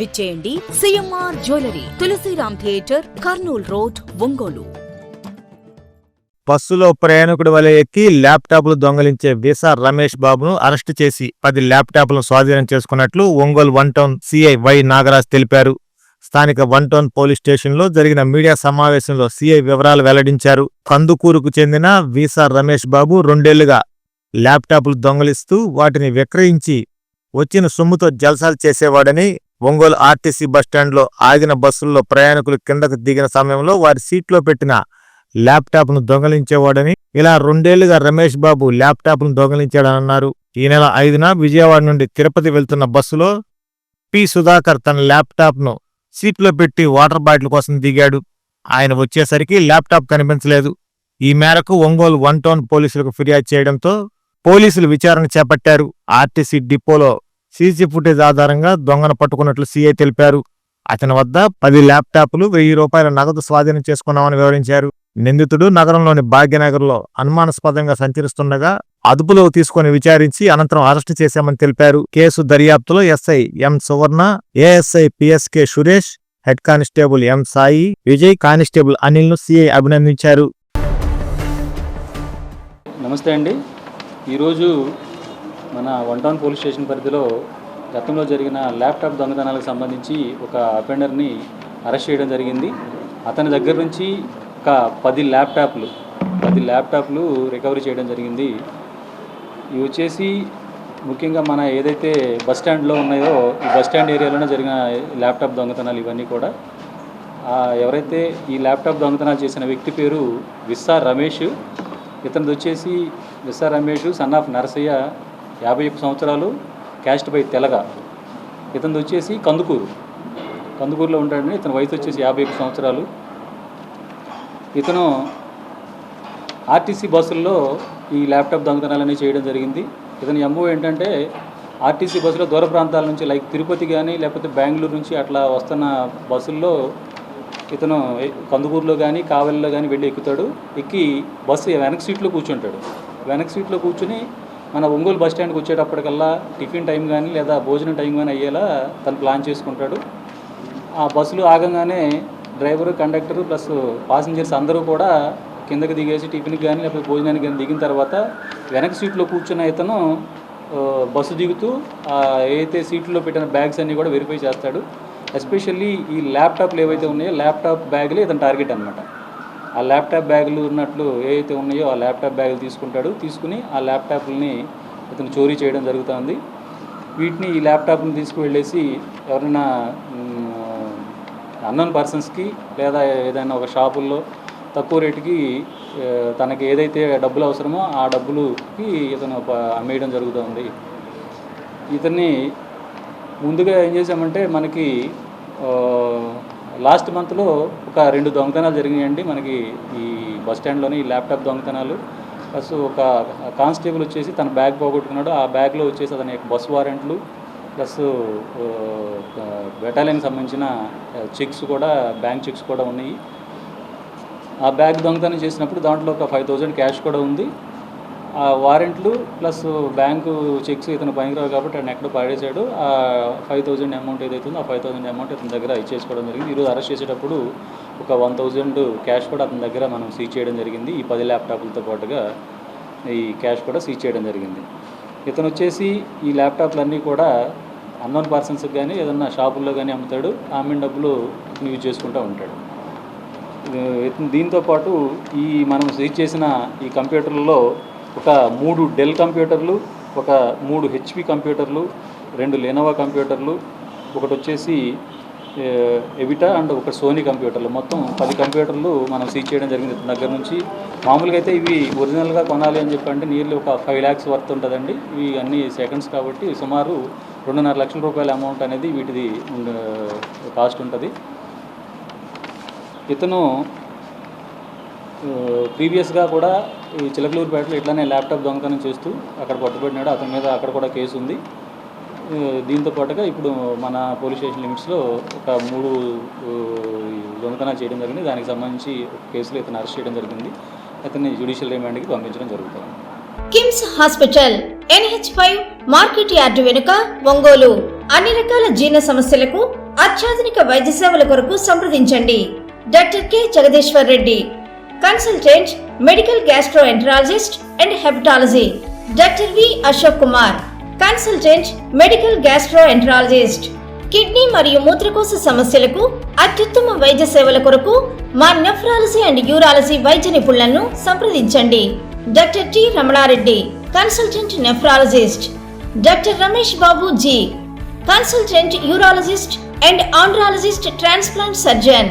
విచ్చేయండి CMR jewellery Tulasiram theatre Kurnool road Ongole. బస్సులో ప్రయాణికుడి వలె ఎక్కి ల్యాప్టాప్లు దొంగలించే వీసా రమేష్ బాబును అరెస్టు చేసి పది ల్యాప్టాప్లను స్వాధీనం చేసుకున్నట్లు Ongole one town CI Y Nagaraj తెలిపారు. స్థానిక వన్ టౌన్ పోలీస్ స్టేషన్లో జరిగిన మీడియా సమావేశంలో సిఐ వివరాలు వెల్లడించారు. కందుకూరుకు చెందిన వీసా రమేష్ బాబు రెండేళ్ళుగా ల్యాప్టాప్లు దొంగలిస్తూ వాటిని విక్రయించి వచ్చిన సొమ్ముతో జల్సాలు చేసేవాడని ఒంగోలు ఆర్టీసీ బస్టాండ్లో ఆగిన బస్సుల్లో ప్రయాణికులు కిందకు దిగిన సమయంలో వారి సీట్లో పెట్టిన ల్యాప్టాప్ను దొంగలించేవాడని ఇలా రెండేళ్ళుగా రమేష్ బాబు ల్యాప్టాప్ను దొంగలించాడని అన్నారు ఈ నెల ఐదున విజయవాడ నుండి తిరుపతి వెళ్తున్న బస్సులో పి. సుధాకర్ తన ల్యాప్టాప్ను సీట్లో పెట్టి వాటర్ బాటిల్ కోసం దిగాడు. ఆయన వచ్చేసరికి ల్యాప్టాప్ కనిపించలేదు. ఈ మేరకు ఒంగోలు వన్ టౌన్ పోలీసులకు ఫిర్యాదు చేయడంతో పోలీసులు విచారణ చేపట్టారు. ఆర్టీసీ డిపోలో సీసీ ఫుటేజ్ ఆధారంగా దొంగను పట్టుకున్నట్లు సీఐ తెలిపారు. అతని వద్ద పది ల్యాప్టాప్లు వెయ్యి రూపాయల నగదు స్వాధీనం చేసుకున్నామని వివరించారు. నిందితుడు నగరంలోని భాగ్యనగర్లో అనుమానాస్పదంగా సంచరిస్తుండగా అదుపులో తీసుకుని విచారించి అనంతరం అరెస్టు చేశామని తెలిపారు. కేసు దర్యాప్తులో SI M Suvarna ASI PSK Suresh head constable M Sai Vijay constable అనిల్ను CI అభినందించారు. నమస్తే అండి. ఈరోజు మన వన్ టౌన్ పోలీస్ స్టేషన్ పరిధిలో గతంలో జరిగిన ల్యాప్టాప్ దొంగతనాలకు సంబంధించి ఒక అఫెండర్ని అరెస్ట్ చేయడం జరిగింది. అతని దగ్గర నుంచి ఒక పది ల్యాప్టాప్లు పది ల్యాప్టాప్లు రికవరీ చేయడం జరిగింది. ఇవి వచ్చేసి ముఖ్యంగా మన ఏదైతే బస్ స్టాండ్లో ఉన్నాయో ఈ బస్ స్టాండ్ ఏరియాలోనే జరిగిన ల్యాప్టాప్ దొంగతనాలు ఇవన్నీ కూడా. ఎవరైతే ఈ ల్యాప్టాప్ దొంగతనాలు చేసిన వ్యక్తి పేరు విస్సా రమేష్ ఇతనిది వచ్చేసి విస్సా రమేష్ సన్ ఆఫ్ నరసయ్య యాభై ఒక్క సంవత్సరాలు క్యాస్ట్ బై తెలగ. ఇతను వచ్చేసి కందుకూరు. కందుకూరులో ఉంటాడని ఇతని వయసు వచ్చేసి యాభై ఒక్క సంవత్సరాలు. ఇతను ఆర్టీసీ బస్సుల్లో ఈ ల్యాప్టాప్ దొంగతనాలన్నీ చేయడం జరిగింది. ఇతని ఎంఓ ఏంటంటే ఆర్టీసీ బస్సులో దూర ప్రాంతాల నుంచి లైక్ తిరుపతి కానీ లేకపోతే బెంగళూరు నుంచి అట్లా వస్తున్న బస్సుల్లో ఇతను కందుకూరులో కానీ కావలిలో కానీ వెళ్ళి ఎక్కుతాడు. ఎక్కి బస్సు వెనక సీట్లో కూర్చుంటాడు. వెనక సీట్లో కూర్చుని మన ఒంగోలు బస్ స్టాండ్కి వచ్చేటప్పటికల్లా టిఫిన్ టైం కానీ లేదా భోజనం టైం కానీ అయ్యేలా తను ప్లాన్ చేసుకుంటాడు. ఆ బస్సులు ఆగంగానే డ్రైవరు కండక్టరు ప్లస్ పాసింజర్స్ అందరూ కూడా కిందకి దిగేసి టిఫిన్కి కానీ లేకపోతే భోజనానికి కానీ దిగిన తర్వాత వెనక సీట్లో కూర్చున్న ఇతను బస్సు దిగుతూ ఏదైతే సీట్లో పెట్టిన బ్యాగ్స్ అన్నీ కూడా వెరిఫై చేస్తాడు. ఎస్పెషల్లీ ఈ ల్యాప్టాప్లు ఏవైతే ఉన్నాయో ల్యాప్టాప్ బ్యాగ్లే ఇతను టార్గెట్ అనమాట ఆ ల్యాప్టాప్ బ్యాగులు ఉన్నట్లు ఏవైతే ఉన్నాయో ఆ ల్యాప్టాప్ బ్యాగులు తీసుకుంటాడు. తీసుకుని ఆ ల్యాప్టాప్లని ఇతను చోరీ చేయడం జరుగుతుంది. వీటిని ఈ ల్యాప్టాప్ని తీసుకువెళ్ళేసి ఎవరైనా అన్నోన్ పర్సన్స్కి లేదా ఏదైనా ఒక షాపుల్లో తక్కువ రేటుకి తనకి ఏదైతే డబ్బులు అవసరమో ఆ డబ్బులుకి ఇతను ప- అమ్మేయడం జరుగుతుంది. ఇతన్ని ముందుగా ఏం చేసామంటే మనకి లాస్ట్ మంత్లో ఒక రెండు దొంగతనాలు జరిగాయండి మనకి ఈ బస్ స్టాండ్లోని ఈ ల్యాప్టాప్ దొంగతనాలు. ప్లస్ ఒక కానిస్టేబుల్ వచ్చేసి తన బ్యాగ్ పోగొట్టుకున్నాడు. ఆ బ్యాగ్లో వచ్చేసి అతని యొక్క బస్ వారెంట్లు ప్లస్ బెటాలియన్కి సంబంధించిన చెక్స్ కూడా బ్యాంక్ చెక్స్ కూడా ఉన్నాయి. ఆ బ్యాగ్ దొంగతనం చేసినప్పుడు దాంట్లో ఒక ఫైవ్ థౌజండ్ క్యాష్ కూడా ఉంది. ఆ వారెంట్లు ప్లస్ బ్యాంకు చెక్స్ ఇతను పనికిరావు కాబట్టి ఆయన ఎక్కడ పాడేశాడు ఆ ఫైవ్ థౌజండ్ అమౌంట్ ఏదైతే ఉందో ఆ ఫైవ్ థౌజండ్ అమౌంట్ ఇతని దగ్గర ఇచ్చేసుకోవడం జరిగింది. ఈరోజు అరెస్ట్ చేసేటప్పుడు ఒక వన్ థౌజండ్ క్యాష్ కూడా అతని దగ్గర మనం సీజ్ చేయడం జరిగింది. ఈ పది ల్యాప్టాప్లతో పాటుగా ఈ క్యాష్ కూడా సీజ్ చేయడం జరిగింది. ఇతను వచ్చేసి ఈ ల్యాప్టాప్లన్నీ కూడా అన్నోన్ పర్సన్స్కి కానీ ఏదన్నా షాపుల్లో కానీ అమ్ముతాడు. ఆమె డబ్బులు యూజ్ చేసుకుంటూ ఉంటాడు. ఇది- దీంతో పాటు ఈ మనం సీజ్ చేసిన ఈ కంప్యూటర్లలో ఒక మూడు డెల్ కంప్యూటర్లు ఒక మూడు హెచ్పి కంప్యూటర్లు రెండు లెనోవా కంప్యూటర్లు ఒకటి వచ్చేసి ఎవిటా అండ్ ఒక సోనీ కంప్యూటర్లు. మొత్తం పది కంప్యూటర్లు మనం సీజ్ చేయడం జరిగింది దగ్గర నుంచి. మామూలుగా అయితే ఇవి ఒరిజినల్గా కొనాలి అని చెప్పంటే నీళ్ళు నియర్లీ ఒక ఫైవ్ ల్యాక్స్ వర్త్ ఉంటుందండి. ఇవి అన్ని సెకండ్స్ కాబట్టి సుమారు రెండున్నర లక్షల రూపాయల అమౌంట్ అనేది వీటిది కాస్ట్ ఉంటుంది. ఇతను ప్రీవియస్గా కూడా ఈ చిలకలూరుపేటలో ఇట్లానే ల్యాప్టాప్ దొంగతనం చేస్తూ అక్కడ పట్టుబడినాడు. అతని మీద అక్కడ కూడా కేసు ఉంది దీంతో పాటుగా ఇప్పుడు మన పోలీస్ స్టేషన్ లిమిట్స్లో ఒక మూడు దొంగతనం దొంగతనాలు చేయడం జరిగింది. దానికి సంబంధించి కేసులు కేసులో ఇతను అరెస్ట్ చేయడం జరిగింది. అతన్ని జ్యుడిషియల్ రిమాండ్కి పంపించడం జరుగుతుంది. KIMS hospital NH five market yard వెనుక ఒంగోలు. అన్ని రకాల జీర్ణ సమస్యలకు అత్యాధునిక వైద్య సేవల కొరకు సంప్రదించండి. Doctor K. Jagadeeshwar Reddy. Consultant medical gastroenterologist and hepatology doctor V Ashok Kumar consultant medical gastroenterologist kidney మరియు మూత్రకోశ సమస్యలకు అత్యుత్తమ వైద్య సేవల కొరకు మా నెఫ్రాలజీ అండ్ యూరాలజీ వైద్య నిపుణులను సంప్రదించండి. Doctor T Ramana Reddy. Consultant nephrologist doctor Ramesh Babu G consultant urologist and andrologist transplant surgeon